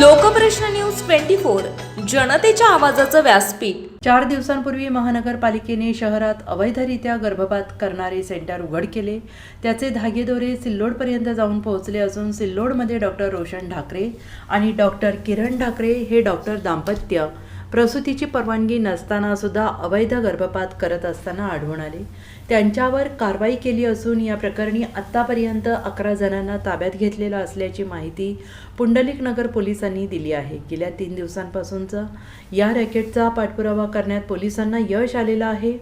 Lokprashna news twenty four जनतेच्या आवाजाचं व्यासपीठ. चार दिवसांपूर्वी महानगरपालिकेने शहरात अवैधरित्या गर्भपात करणारे सेंटर उघड केले. त्याचे धागेदोरे सिल्लोडपर्यंत जाऊन पोहोचले असून सिल्लोडमध्ये डॉक्टर रोशन ढाकरे आणि डॉक्टर किरण ढाकरे हे डॉक्टर दाम्पत्य. प्रसूतीची परवानगी नसताना सुद्धा अवैध गर्भपात करत असताना आढळून आले. त्यांच्यावर कारवाई केली असून या प्रकरणी आत्तापर्यंत अकरा जणांना ताब्यात घेतलेलं असल्याची माहिती पुंडलिक नगर पोलिसांनी दिली आहे. गेल्या तीन दिवसांपासूनचा या रॅकेटचा पाठपुरावा करण्यात पोलिसांना यश आलेलं आहे.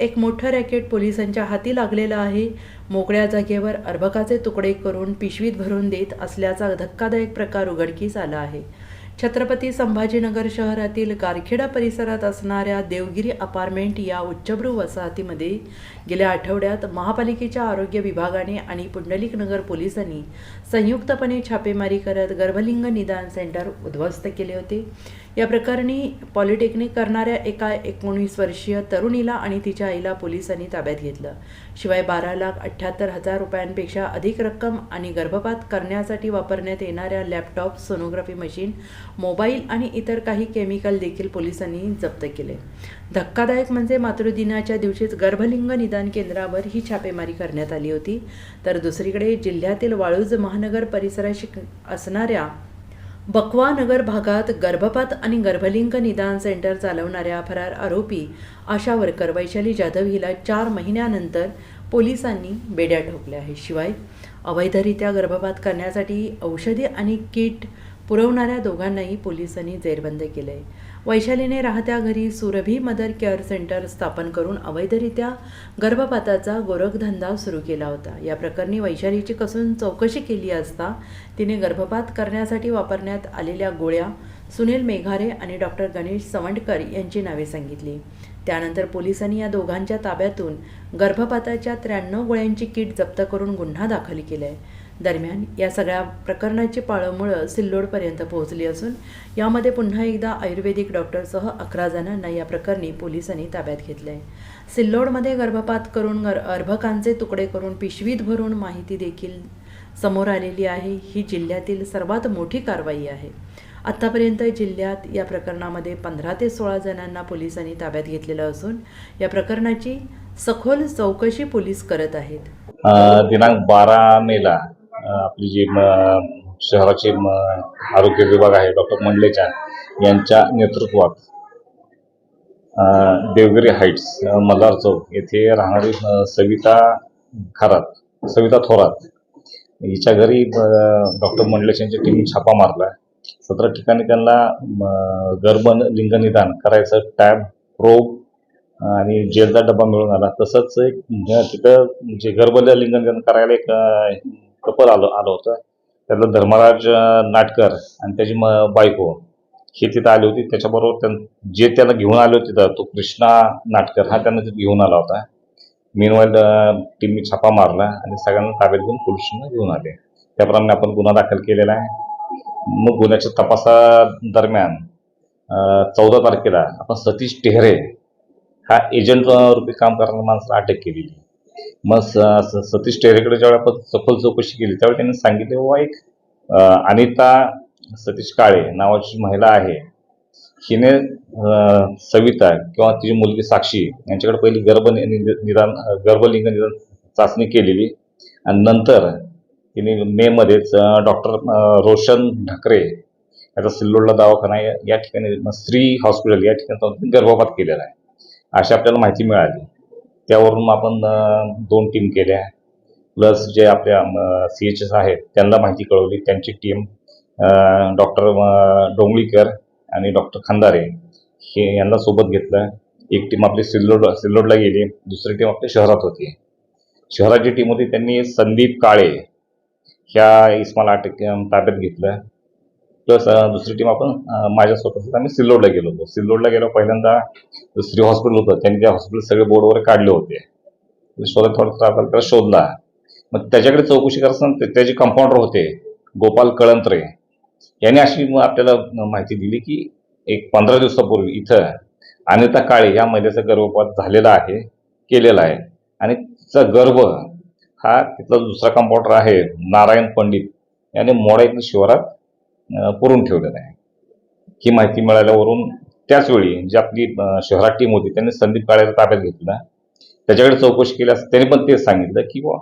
एक मोठं रॅकेट पोलिसांच्या हाती लागलेलं आहे. मोकळ्या जागेवर अर्भकाचे तुकडे करून पिशवीत भरून देत असल्याचा धक्कादायक प्रकार उघडकीस आला आहे. छत्रपती संभाजीनगर शहरातील गारखेडा परिसरात असणाऱ्या देवगिरी अपार्टमेंट या उच्चभ्रू वसाहतीमध्ये गेल्या आठवड्यात महापालिकेच्या आरोग्य विभागाने आणि पुंडलिक नगर पोलिसांनी संयुक्तपणे छापेमारी करत गर्भलिंग निदान सेंटर उद्ध्वस्त केले होते. या प्रकरणी पॉलिटेक्निक करणाऱ्या एका एकोणीस वर्षीय तरुणीला आणि तिच्या आईला पोलिसांनी ताब्यात घेतलं. शिवाय बारा लाख अठ्ठ्याहत्तर हजार रुपयांपेक्षा अधिक रक्कम आणि गर्भपात करण्यासाठी वापरण्यात येणाऱ्या लॅपटॉप सोनोग्राफी मशीन मोबाईल आणि इतर काही केमिकल देखील पोलिसांनी जप्त केले. धक्कादायक म्हणजे मातृदिनाच्या दिवशीच गर्भलिंग निदान केंद्रावर ही छापेमारी करण्यात आली होती. तर दुसरीकडे जिल्ह्यातील वाळूज महानगर परिसराशी असणाऱ्या बकवा नगर भागात गर्भपात आणि गर्भलिंग निदान सेंटर चालवणाऱ्या फरार आरोपी आशावरकर वैशाली जाधव हिला चार महिन्यानंतर पोलिसांनी बेड्या ठोकल्या आहे शिवाय अवैधरित्या गर्भपात करण्यासाठी औषधी आणि किट पुरवणाऱ्या दोघांनाही पोलिसांनी जेरबंद केले वैशालीने राहत्या घरी सुरभी मदर केअर सेंटर स्थापन करून अवैधरित्या गर्भपाताचा गोरखधंदा सुरू केला होता. या प्रकरणी वैशालीची कसून चौकशी केली असता तिने गर्भपात करण्यासाठी वापरण्यात आलेल्या गोळ्या सुनील मेघारे आणि डॉक्टर गणेश सवंडकर यांची नावे सांगितली. त्यानंतर पोलिसांनी या दोघांच्या ताब्यातून गर्भपाताच्या त्र्याण्णव गोळ्यांची किट जप्त करून गुन्हा दाखल केला आहे दरम्यान या सगळ्या प्रकरणाची पाळंमुळं सिल्लोडपर्यंत पोहोचली असून यामध्ये पुन्हा एकदा आयुर्वेदिक डॉक्टरसह अकरा जणांना या प्रकरणी पोलिसांनी ताब्यात घेतलं आहे सिल्लोडमध्ये गर्भपात करून गर अर्भकांचे तुकडे करून पिशवीत भरून माहिती देखील समोर आलेली आहे. ही जिल्ह्यातील सर्वात मोठी कारवाई आहे. आत्तापर्यंत जिल्ह्यात या प्रकरणामध्ये पंधरा ते सोळा जणांना पोलिसांनी ताब्यात घेतलेलं असून या प्रकरणाची सखोल चौकशी पोलीस करत आहेत. दिनांक बारा मेला आपली जी म, शहराचे म, आरोग्य विभाग आहे डॉक्टर मंडलेचा यांच्या नेतृत्वात देवगिरी हाईट्स मल्हार चौक येथे राहणारी सविता खरात सविता थोरात हिच्या घरी डॉक्टर मंडलेश यांच्या टीमने छापा मारला. सतरा ठिकाणी त्यांना म, गर्भ लिंग निदान करायचं टॅब प्रोब आणि जेलचा डबा मिळून आला. तसंच एक तिथं जे गर्भलिंग निदान करायला एक कपल आलं आलं होतं. त्यातलं धर्मराज नाटकर आणि त्याची म बायको हे तिथं आली होती. त्याच्याबरोबर त्यां जे त्याला घेऊन आले होते तिथं तो कृष्णा नाटकर हा त्यांना तिथे घेऊन आला होता. मेनवाईल टीमने छापा मारला आणि सगळ्यांना ताब्यात घेऊन पोलिसांना घेऊन आले. त्याप्रमाणे आपण गुन्हा दाखल केलेला आहे. मग गुन्ह्याच्या तपासादरम्यान चौदा तारखेला आपण सतीश टेहरे हा एजंट रूपी काम करणाऱ्या माणसाला अटक केलेली मग स- सतीश टेरेकडे ज्यावेळी आपण सखोल चौकशी केली त्यावेळी त्यांनी सांगितले बाबा एक अनिता सतीश काळे नावाची महिला आहे. हिने सविता किंवा तिची मुलगी साक्षी यांच्याकडे पहिली गर्भ निदान गर्भलिंग निदान चाचणी केलेली. आणि नंतर तिने मेमध्येच डॉक्टर रोशन ढाकरे याचा सिल्लोडला दवाखाना आहे या ठिकाणी स्त्री श्री हॉस्पिटल या ठिकाणी गर्भपात केलेला आहे. अशी आपल्याला माहिती मिळाली. त्यावरून आपण दोन टीम केल्या. प्लस जे आपल्या सी एच एस आहेत त्यांना माहिती कळवली. त्यांची टीम डॉक्टर डोंगळीकर आणि डॉक्टर खंदारे हे यांना सोबत घेतलं. एक टीम आपली सिल्लोड सिल्लोडला गेली. दुसरी टीम आपल्या शहरात होती. शहराची टीम होती त्यांनी संदीप काळे. ह्या इस्माला अटक ताब्यात घेतलं. प्लस दुसरी टीम आपण माझ्यासोबत माझ्या स्वतःच आम्ही सिल्लोडला गेलो होतो. सिल्लोडला गेलो पहिल्यांदा दुसरी हॉस्पिटल होतं. त्यांनी त्या हॉस्पिटल सगळे बोर्ड वगैरे काढले होते. शोधात थोडा त्रास शोधला. मग त्याच्याकडे चौकशी करताना ते- त्याचे कंपाऊंडर होते गोपाल कळंत्रे यांनी अशी मग आपल्याला माहिती दिली की एक पंधरा दिवसापूर्वी इथं अनिता काळे या महिलेचा गर्भपात झालेला आहे केलेला आहे. आणि तिचा गर्भ हा तिथला दुसरा कंपाऊंडर आहे नारायण पंडित. याने मोडा इथं शिवारात पुरून ठेवलेलं आहे. ही माहिती मिळाल्यावरून त्याचवेळी जी आपली शहरात टीम होती त्यांनी संदीप काळेला ताब्यात घेतला. त्याच्याकडे चौकशी केली त्याने त्यांनी पण तेच सांगितलं की बुवा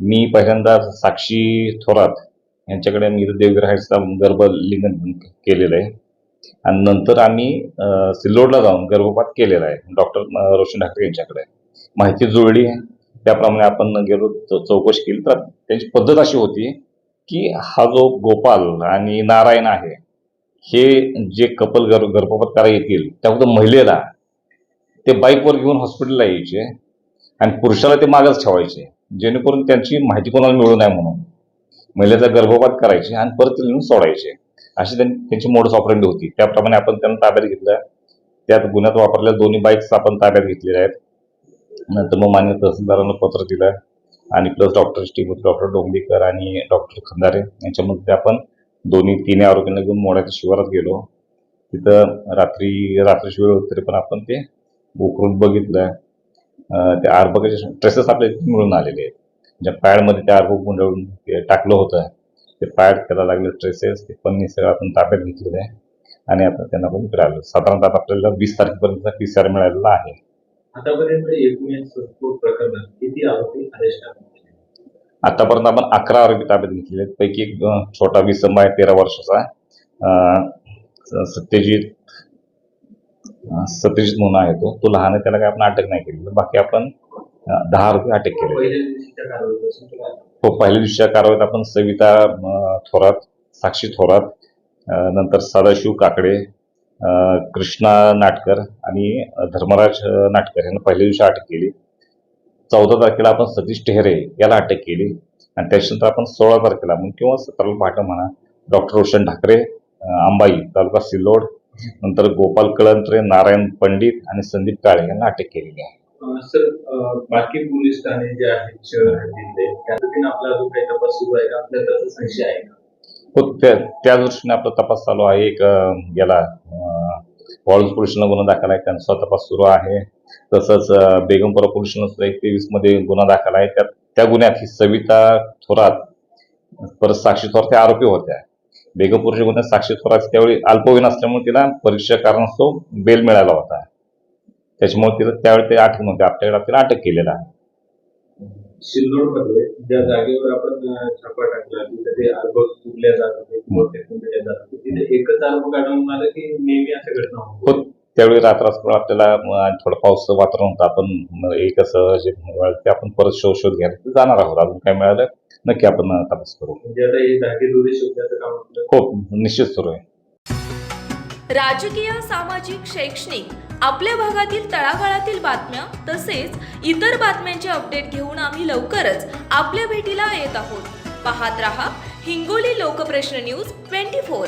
मी पहिल्यांदा साक्षी थोरात यांच्याकडे मी देवग्रहाचा देवगिरी हाईट्सचा गर्भलिंगन केलेलं आहे. आणि नंतर आम्ही सिल्लोडला जाऊन गर्भपात केलेला आहे. डॉक्टर रोशन ठाकरे यांच्याकडे. माहिती जुळली त्याप्रमाणे आपण गेलो चौकशी केली. तर त्यांची पद्धत अशी होती की हा जो गोपाल आणि नारायण आहे हे जे कपल गर गर्भपात करायला येतील त्यामध्ये महिलेला ते बाईकवर घेऊन हॉस्पिटलला यायचे आणि पुरुषाला ते मागच ठेवायचे जेणेकरून त्यांची माहिती कोणाला मिळू नये म्हणून. महिलेचा गर्भपात करायचे आणि परत लिहून नेऊन सोडायचे. अशी त्यांची मोडस ऑपरेंडी होती. त्याप्रमाणे आपण त्यांना ताब्यात घेतलं. त्यात गुन्ह्यात वापरलेल्या दोन्ही बाईक्स आपण ताब्यात घेतलेल्या आहेत. नंतर मग मान्य तहसीलदारांना पत्र दिलं. आणि प्लस डॉक्टर टीम होती डॉक्टर डोंगलीकर आणि डॉक्टर खंदारे. यांच्यामध्ये आपण दोन्ही तिन्ही आरोग्यांना घेऊन मोड्याच्या शिवारात गेलो. तिथं रात्री रात्री शिवार होती तरी पण आपण ते उकरून बघितलं. ते आरबगाचे ट्रेसेस आपल्या इथे मिळून आलेले आहेत. ज्या पॅडमध्ये ते आरबग गुंडळून ते टाकलं होतं. ते पॅड त्याला लागले ट्रेसेस ते पण सगळं आपण ताब्यात घेतलेलं आहे. आणि आता त्यांना पण इकडे साधारणतः आपल्याला वीस तारखेपर्यंत पी सी आर मिळालेला आहे. आतापर्यंत प्रकरणात किती आरोपी अरेस्ट आतापर्यंत आपण अकरा आरोपी ताब्यात घेतलेले आहेत. पैकी एक छोटा विसंब आहे तेरा वर्षाचा सत्यजित सत्यजित म्हणून आहे तो. तो लहान आहे त्याला काय आपण अटक नाही केली. बाकी आपण दहा आरोपी अटक केले हो पहिल्या दिवशीच्या कारवाईत आपण सविता थोरात साक्षी थोरात नंतर सदाशिव काकडे कृष्णा नाटकर आणि धर्मराज नाटकर यांना पहिल्या दिवशी अटक केली. चौदा तारखेला आपण सतीश टेहरे याला अटक केली आणि त्याच्यानंतर आपण सोळा तारखेला मग किंवा सतराला पाठ म्हणा डॉक्टर रोशन ढाकरे अं, अंबाई तालुका सिल्लोड नंतर गोपाल कळंत्रे नारायण पंडित आणि संदीप काळे यांना अटक केलेली आहे. सर बाकी पोलीस ठाणे जे आहेत शहर हद्दीतले त्या पद्धतीने आपला जो काही तपास सुरू आहे का आपल्याला त्याचा संशय आहे का? हो त्या दृष्टीने आपला तपास चालू आहे. एक याला वॉल्स पोलिसांना गुन्हा दाखल आहे. त्यांचा तपास सुरू आहे. तसंच बेगमपुरा पोलिसांना एक तेवीसमध्ये गुन्हा दाखल आहे. त्या त्या गुन्ह्यात ही सविता थोरात परत साक्षी थोरात त्या आरोपी होत्या. बेगमपूरच्या गुन्ह्यात साक्षी थोरात त्यावेळी अल्पवयीन असल्यामुळे तिला परीक्षा कारणास्तव बेल मिळाला होता. त्याच्यामुळे तिला त्यावेळी ते अटक नव्हते. आपल्याकडे तिला अटक केलेला. आहे सिल्लोडमध्ये ज्या जागेवर आपण छापा टाकला तिथे जात होते तिथे एकच आरोप आढळून आलं की नेहमी अशा घटना होत हो त्यावेळी रात्र आपल्याला अं, थोडं पावसाचं वातावरण होतं. आपण एक असं जे ते आपण परत शोध शोध घ्यायला ते जाणार आहोत. अजून काय मिळालं? नक्की आपण अं, तपास करू. म्हणजे आता हे धागेदोरे शोधण्याचं काम आपलं हो निश्चित सुरू आहे. राजकीय सामाजिक शैक्षणिक आपल्या भागातील तळागाळातील बातम्या तसेच इतर बातम्यांचे अपडेट घेऊन आम्ही लवकरच आपल्या भेटीला येत आहोत. पाहत रहा Hingoli Lokprashna news twenty four.